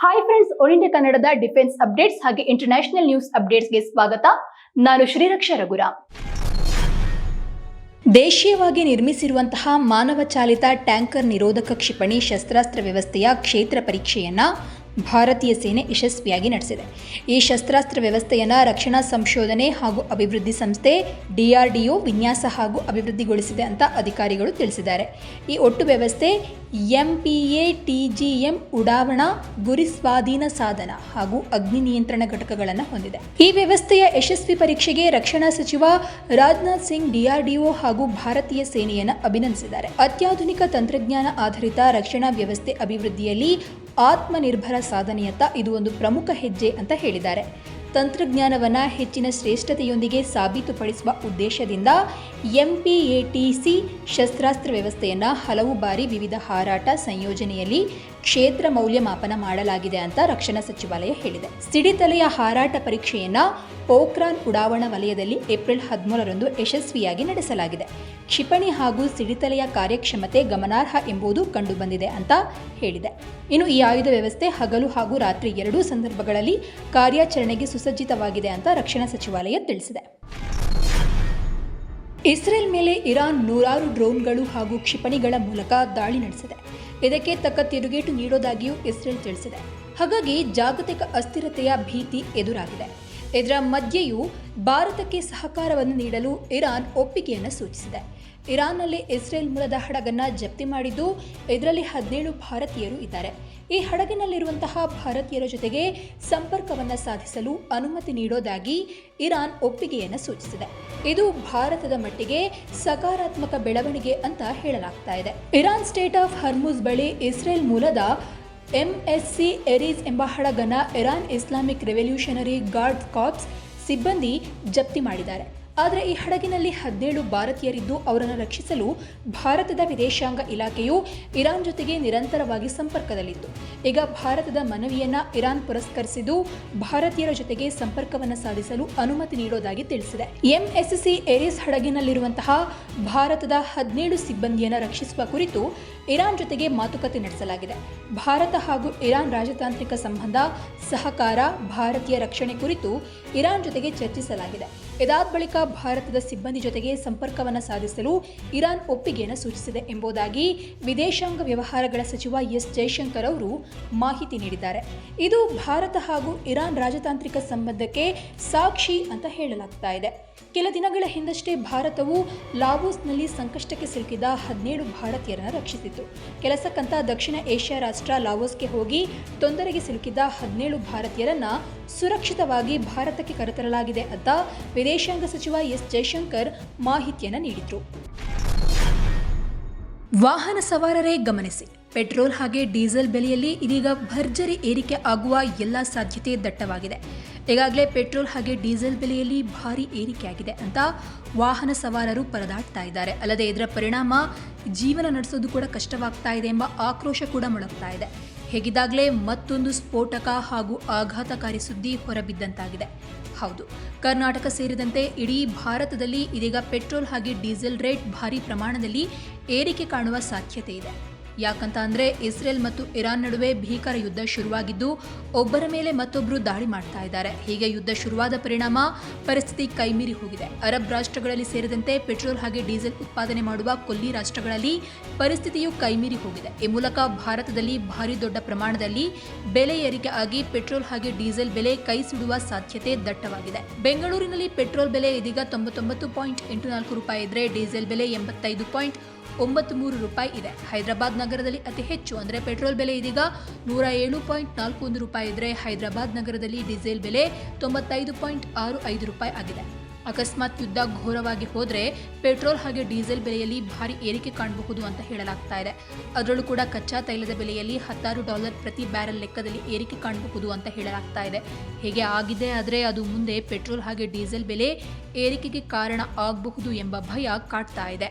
Hi friends all India ಕನ್ನಡದ defence updates ಹಾಗೆ international news ಅಪ್ಡೇಟ್ಸ್ಗೆ ಸ್ವಾಗತ. ನಾನು ಶ್ರೀರಕ್ಷ ರಘುರ ದೇಶೀಯವಾಗಿ ನಿರ್ಮಿಸಿರುವಂತಹ ಮಾನವ ಚಾಲಿತ ಟ್ಯಾಂಕರ್ ನಿರೋಧಕ ಕ್ಷಿಪಣಿ ಶಸ್ತ್ರಾಸ್ತ್ರ ವ್ಯವಸ್ಥೆಯ ಕ್ಷೇತ್ರ ಪರೀಕ್ಷೆಯನ್ನು ಭಾರತೀಯ ಸೇನೆ ಯಶಸ್ವಿಯಾಗಿ ನಡೆಸಿದೆ. ಈ ಶಸ್ತ್ರಾಸ್ತ್ರ ವ್ಯವಸ್ಥೆಯನ್ನು ರಕ್ಷಣಾ ಸಂಶೋಧನೆ ಹಾಗೂ ಅಭಿವೃದ್ಧಿ ಸಂಸ್ಥೆ ಡಿಆರ್ಡಿಒ ವಿನ್ಯಾಸ ಹಾಗೂ ಅಭಿವೃದ್ಧಿಗೊಳಿಸಿದೆ ಅಂತ ಅಧಿಕಾರಿಗಳು ತಿಳಿಸಿದ್ದಾರೆ. ಈ ಒಟ್ಟು ವ್ಯವಸ್ಥೆ M P A T G M ಉಡಾವಣಾ, ಗುರಿ ಸ್ವಾಧೀನ ಸಾಧನ ಹಾಗೂ ಅಗ್ನಿ ನಿಯಂತ್ರಣ ಘಟಕಗಳನ್ನು ಹೊಂದಿದೆ. ಈ ವ್ಯವಸ್ಥೆಯ ಯಶಸ್ವಿ ಪರೀಕ್ಷೆಗೆ ರಕ್ಷಣಾ ಸಚಿವ ರಾಜನಾಥ್ ಸಿಂಗ್ ಡಿಆರ್ಡಿಒ ಹಾಗೂ ಭಾರತೀಯ ಸೇನೆಯನ್ನು ಅಭಿನಂದಿಸಿದ್ದಾರೆ. ಅತ್ಯಾಧುನಿಕ ತಂತ್ರಜ್ಞಾನ ಆಧಾರಿತ ರಕ್ಷಣಾ ವ್ಯವಸ್ಥೆ ಅಭಿವೃದ್ಧಿಯಲ್ಲಿ ಆತ್ಮನಿರ್ಭರ ಸಾಧನೆಯತ್ತ ಇದು ಒಂದು ಪ್ರಮುಖ ಹೆಜ್ಜೆ ಅಂತ ಹೇಳಿದ್ದಾರೆ. ತಂತ್ರಜ್ಞಾನವನ್ನು ಹೆಚ್ಚಿನ ಶ್ರೇಷ್ಠತೆಯೊಂದಿಗೆ ಸಾಬೀತುಪಡಿಸುವ ಉದ್ದೇಶದಿಂದ ಎಂಪಿಎಟಿಸಿ ಶಸ್ತ್ರಾಸ್ತ್ರ ವ್ಯವಸ್ಥೆಯನ್ನು ಹಲವು ಬಾರಿ ವಿವಿಧ ಹಾರಾಟ ಸಂಯೋಜನೆಯಲ್ಲಿ ಕ್ಷೇತ್ರ ಮೌಲ್ಯಮಾಪನ ಮಾಡಲಾಗಿದೆ ಅಂತ ರಕ್ಷಣಾ ಸಚಿವಾಲಯ ಹೇಳಿದೆ. ಸಿಡಿತಲೆಯ ಹಾರಾಟ ಪರೀಕ್ಷೆಯನ್ನ ಪೋಖ್ರಾನ್ ಉಡಾವಣಾ ವಲಯದಲ್ಲಿ ಏಪ್ರಿಲ್ ಹದಿಮೂರರಂದು ಯಶಸ್ವಿಯಾಗಿ ನಡೆಸಲಾಗಿದೆ. ಕ್ಷಿಪಣಿ ಹಾಗೂ ಸಿಡಿತಲೆಯ ಕಾರ್ಯಕ್ಷಮತೆ ಗಮನಾರ್ಹ ಎಂಬುದು ಕಂಡುಬಂದಿದೆ ಅಂತ ಹೇಳಿದೆ. ಇನ್ನು ಈ ಆಯುಧ ವ್ಯವಸ್ಥೆ ಹಗಲು ಹಾಗೂ ರಾತ್ರಿ ಎರಡೂ ಸಂದರ್ಭಗಳಲ್ಲಿ ಕಾರ್ಯಾಚರಣೆಗೆ ಸುಸಜ್ಜಿತವಾಗಿದೆ ಅಂತ ರಕ್ಷಣಾ ಸಚಿವಾಲಯ ತಿಳಿಸಿದೆ. ಇಸ್ರೇಲ್ ಮೇಲೆ ಇರಾನ್ ನೂರಾರು ಡ್ರೋನ್ಗಳು ಹಾಗೂ ಕ್ಷಿಪಣಿಗಳ ಮೂಲಕ ದಾಳಿ ನಡೆಸಿದೆ. ಇದಕ್ಕೆ ತಕ್ಕ ತಿರುಗೇಟು ನೀಡೋದಾಗಿಯೂ ಇಸ್ರೇಲ್ ತಿಳಿಸಿದೆ. ಹಾಗಾಗಿ ಜಾಗತಿಕ ಅಸ್ಥಿರತೆಯ ಭೀತಿ ಎದುರಾಗಿದೆ. ಇದರ ಮಧ್ಯೆಯೂ ಭಾರತಕ್ಕೆ ಸಹಕಾರವನ್ನು ನೀಡಲು ಇರಾನ್ ಒಪ್ಪಿಗೆಯನ್ನು ಸೂಚಿಸಿದೆ. ಇರಾನ್ನಲ್ಲಿ ಇಸ್ರೇಲ್ ಮೂಲದ ಹಡಗನ್ನು ಜಪ್ತಿ ಮಾಡಿದ್ದು, ಇದರಲ್ಲಿ ಹದಿನೇಳು ಭಾರತೀಯರು ಇದ್ದಾರೆ. ಈ ಹಡಗಿನಲ್ಲಿರುವಂತಹ ಭಾರತೀಯರ ಜೊತೆಗೆ ಸಂಪರ್ಕವನ್ನು ಸಾಧಿಸಲು ಅನುಮತಿ ನೀಡೋದಾಗಿ ಇರಾನ್ ಒಪ್ಪಿಗೆಯನ್ನು ಸೂಚಿಸಿದೆ. ಇದು ಭಾರತದ ಮಟ್ಟಿಗೆ ಸಕಾರಾತ್ಮಕ ಬೆಳವಣಿಗೆ ಅಂತ ಹೇಳಲಾಗ್ತಾ ಇದೆ. ಇರಾನ್ ಸ್ಟೇಟ್ ಆಫ್ ಹರ್ಮುಸ್ ಬಳಿ ಇಸ್ರೇಲ್ ಮೂಲದ ಎಂಎಸ್ಸಿ ಎರೀಸ್ ಎಂಬ ಹಡಗನ್ನು Iran Islamic revolutionary guard corps ಸಿಬ್ಬಂದಿ ಜಪ್ತಿ ಮಾಡಿದ್ದಾರೆ. ಆದರೆ ಈ ಹಡಗಿನಲ್ಲಿ ಹದಿನೇಳು ಭಾರತೀಯರಿದ್ದು ಅವರನ್ನು ರಕ್ಷಿಸಲು ಭಾರತದ ವಿದೇಶಾಂಗ ಇಲಾಖೆಯು ಇರಾನ್ ಜೊತೆಗೆ ನಿರಂತರವಾಗಿ ಸಂಪರ್ಕದಲ್ಲಿತ್ತು. ಈಗ ಭಾರತದ ಮನವಿಯನ್ನ ಇರಾನ್ ಪುರಸ್ಕರಿಸಿದ್ದು ಭಾರತೀಯರ ಜೊತೆಗೆ ಸಂಪರ್ಕವನ್ನು ಸಾಧಿಸಲು ಅನುಮತಿ ನೀಡೋದಾಗಿ ತಿಳಿಸಿದೆ. ಎಂಎಸ್ಸಿ ಏರಿಸ್ ಹಡಗಿನಲ್ಲಿರುವಂತಹ ಭಾರತದ ಹದಿನೇಳು ಸಿಬ್ಬಂದಿಯನ್ನು ರಕ್ಷಿಸುವ ಕುರಿತು ಇರಾನ್ ಜೊತೆಗೆ ಮಾತುಕತೆ ನಡೆಸಲಾಗಿದೆ. ಭಾರತ ಹಾಗೂ ಇರಾನ್ ರಾಜತಾಂತ್ರಿಕ ಸಂಬಂಧ, ಸಹಕಾರ, ಭಾರತೀಯ ರಕ್ಷಣೆ ಕುರಿತು ಇರಾನ್ ಜೊತೆಗೆ ಚರ್ಚಿಸಲಾಗಿದೆ. ಇದಾದ ಬಳಿಕ ಭಾರತದ ಸಿಬ್ಬಂದಿ ಜೊತೆಗೆ ಸಂಪರ್ಕವನ್ನು ಸಾಧಿಸಲು ಇರಾನ್ ಒಪ್ಪಿಗೆಯನ್ನು ಸೂಚಿಸಿದೆ ಎಂಬುದಾಗಿ ವಿದೇಶಾಂಗ ವ್ಯವಹಾರಗಳ ಸಚಿವ ಎಸ್ ಜೈಶಂಕರ್ ಅವರು ಮಾಹಿತಿ ನೀಡಿದ್ದಾರೆ. ಇದು ಭಾರತ ಹಾಗೂ ಇರಾನ್ ರಾಜತಾಂತ್ರಿಕ ಸಂಬಂಧಕ್ಕೆ ಸಾಕ್ಷಿ ಅಂತ ಹೇಳಲಾಗ್ತಾ ಇದೆ. ಕೆಲ ದಿನಗಳ ಹಿಂದಷ್ಟೇ ಭಾರತವು ಲಾವೋಸ್ನಲ್ಲಿ ಸಂಕಷ್ಟಕ್ಕೆ ಸಿಲುಕಿದ ಹದಿನೇಳು ಭಾರತೀಯರನ್ನು ರಕ್ಷಿಸಿತು ಕೆಲಸಕ್ಕಂತ ದಕ್ಷಿಣ ಏಷ್ಯಾ ರಾಷ್ಟ್ರ ಲಾವೋಸ್ಗೆ ಹೋಗಿ ತೊಂದರೆಗೆ ಸಿಲುಕಿದ್ದ ಹದಿನೇಳು ಭಾರತೀಯರನ್ನ ಸುರಕ್ಷಿತವಾಗಿ ಭಾರತಕ್ಕೆ ಕರೆತರಲಾಗಿದೆ ಅಂತ ವಿದೇಶಾಂಗ ಸಚಿವ ಎಸ್ ಜೈಶಂಕರ್ ಮಾಹಿತಿಯನ್ನು ನೀಡಿದರು. ವಾಹನ ಸವಾರರೇ ಗಮನಿಸಿ. ಪೆಟ್ರೋಲ್ ಹಾಗೆ ಡೀಸೆಲ್ ಬೆಲೆಯಲ್ಲಿ ಇದೀಗ ಭರ್ಜರಿ ಏರಿಕೆ ಆಗುವ ಎಲ್ಲ ಸಾಧ್ಯತೆ ದಟ್ಟವಾಗಿದೆ. ಈಗಾಗಲೇ ಪೆಟ್ರೋಲ್ ಹಾಗೆ ಡೀಸೆಲ್ ಬೆಲೆಯಲ್ಲಿ ಭಾರಿ ಏರಿಕೆಯಾಗಿದೆ ಅಂತ ವಾಹನ ಸವಾರರು ಪರದಾಡ್ತಾ ಇದ್ದಾರೆ. ಅಲ್ಲದೆ ಇದರ ಪರಿಣಾಮ ಜೀವನ ನಡೆಸೋದು ಕೂಡ ಕಷ್ಟವಾಗ್ತಾ ಇದೆ ಎಂಬ ಆಕ್ರೋಶ ಕೂಡ ಮೊಳಗ್ತಾ ಇದೆ. ಹೇಗಿದ್ದಾಗಲೇ ಮತ್ತೊಂದು ಸ್ಫೋಟಕ ಹಾಗೂ ಆಘಾತಕಾರಿ ಸುದ್ದಿ ಹೊರಬಿದ್ದಂತಾಗಿದೆ. ಹೌದು, ಕರ್ನಾಟಕ ಸೇರಿದಂತೆ ಇಡೀ ಭಾರತದಲ್ಲಿ ಇದೀಗ ಪೆಟ್ರೋಲ್ ಹಾಗೆ ಡೀಸೆಲ್ ರೇಟ್ ಭಾರಿ ಪ್ರಮಾಣದಲ್ಲಿ ಏರಿಕೆ ಕಾಣುವ ಸಾಧ್ಯತೆ ಇದೆ. ಯಾಕಂತ ಅಂದ್ರೆ ಇಸ್ರೇಲ್ ಮತ್ತು ಇರಾನ್ ನಡುವೆ ಭೀಕರ ಯುದ್ಧ ಶುರುವಾಗಿದ್ದು, ಒಬ್ಬರ ಮೇಲೆ ಮತ್ತೊಬ್ಬರು ದಾಳಿ ಮಾಡ್ತಾ ಇದ್ದಾರೆ. ಹೀಗೆ ಯುದ್ಧ ಶುರುವಾದ ಪರಿಣಾಮ ಪರಿಸ್ಥಿತಿ ಕೈಮೀರಿ ಹೋಗಿದೆ. ಅರಬ್ ರಾಷ್ಟ್ರಗಳಲ್ಲಿ ಸೇರಿದಂತೆ ಪೆಟ್ರೋಲ್ ಹಾಗೆ ಡೀಸೆಲ್ ಉತ್ಪಾದನೆ ಮಾಡುವ ಕೊಲ್ಲಿ ರಾಷ್ಟ್ರಗಳಲ್ಲಿ ಪರಿಸ್ಥಿತಿಯು ಕೈಮೀರಿ ಹೋಗಿದೆ. ಈ ಮೂಲಕ ಭಾರತದಲ್ಲಿ ಭಾರಿ ದೊಡ್ಡ ಪ್ರಮಾಣದಲ್ಲಿ ಬೆಲೆ ಏರಿಕೆ ಆಗಿ ಪೆಟ್ರೋಲ್ ಹಾಗೆ ಡೀಸೆಲ್ ಬೆಲೆ ಕೈ ಸುಡುವ ಸಾಧ್ಯತೆ ದಟ್ಟವಾಗಿದೆ. ಬೆಂಗಳೂರಿನಲ್ಲಿ ಪೆಟ್ರೋಲ್ ಬೆಲೆ ಇದೀಗ ತೊಂಬತ್ತೊಂಬತ್ತು ಪಾಯಿಂಟ್ ಎಂಟು ನಾಲ್ಕು ರೂಪಾಯಿ ಇದ್ರೆ, ಡೀಸೆಲ್ ಬೆಲೆ ಎಂಬತ್ತೈದು ಪಾಯಿಂಟ್ ಒಂಬತ್ತು ಮೂರು ರೂಪಾಯಿ ಇದೆ. ಹೈದರಾಬಾದ್ ನಗರದಲ್ಲಿ ಅತಿ ಹೆಚ್ಚು, ಅಂದರೆ ಪೆಟ್ರೋಲ್ ಬೆಲೆ ಇದೀಗ ನೂರ ಏಳು ಪಾಯಿಂಟ್ ನಾಲ್ಕು ಒಂದು ರೂಪಾಯಿ ಇದ್ರೆ ಹೈದರಾಬಾದ್ ನಗರದಲ್ಲಿ ಡೀಸೆಲ್ ಬೆಲೆ ತೊಂಬತ್ತೈದು ಪಾಯಿಂಟ್ ಆರು ಐದು ರೂಪಾಯಿ ಆಗಿದೆ. ಅಕಸ್ಮಾತ್ ಯುದ್ಧ ಘೋರವಾಗಿ ಹೋದರೆ ಪೆಟ್ರೋಲ್ ಹಾಗೆ ಡೀಸೆಲ್ ಬೆಲೆಯಲ್ಲಿ ಭಾರಿ ಏರಿಕೆ ಕಾಣಬಹುದು ಅಂತ ಹೇಳಲಾಗ್ತಾ ಇದೆ. ಅದರಲ್ಲೂ ಕೂಡ ಕಚ್ಚಾ ತೈಲದ ಬೆಲೆಯಲ್ಲಿ ಹತ್ತಾರು ಡಾಲರ್ ಪ್ರತಿ ಬ್ಯಾರೆಲ್ ಲೆಕ್ಕದಲ್ಲಿ ಏರಿಕೆ ಕಾಣಬಹುದು ಅಂತ ಹೇಳಲಾಗ್ತಾ ಇದೆ. ಹೇಗೆ ಆಗಿದೆ ಆದರೆ ಅದು ಮುಂದೆ ಪೆಟ್ರೋಲ್ ಹಾಗೆ ಡೀಸೆಲ್ ಬೆಲೆ ಏರಿಕೆಗೆ ಕಾರಣ ಆಗಬಹುದು ಎಂಬ ಭಯ ಕಾಡ್ತಾ ಇದೆ.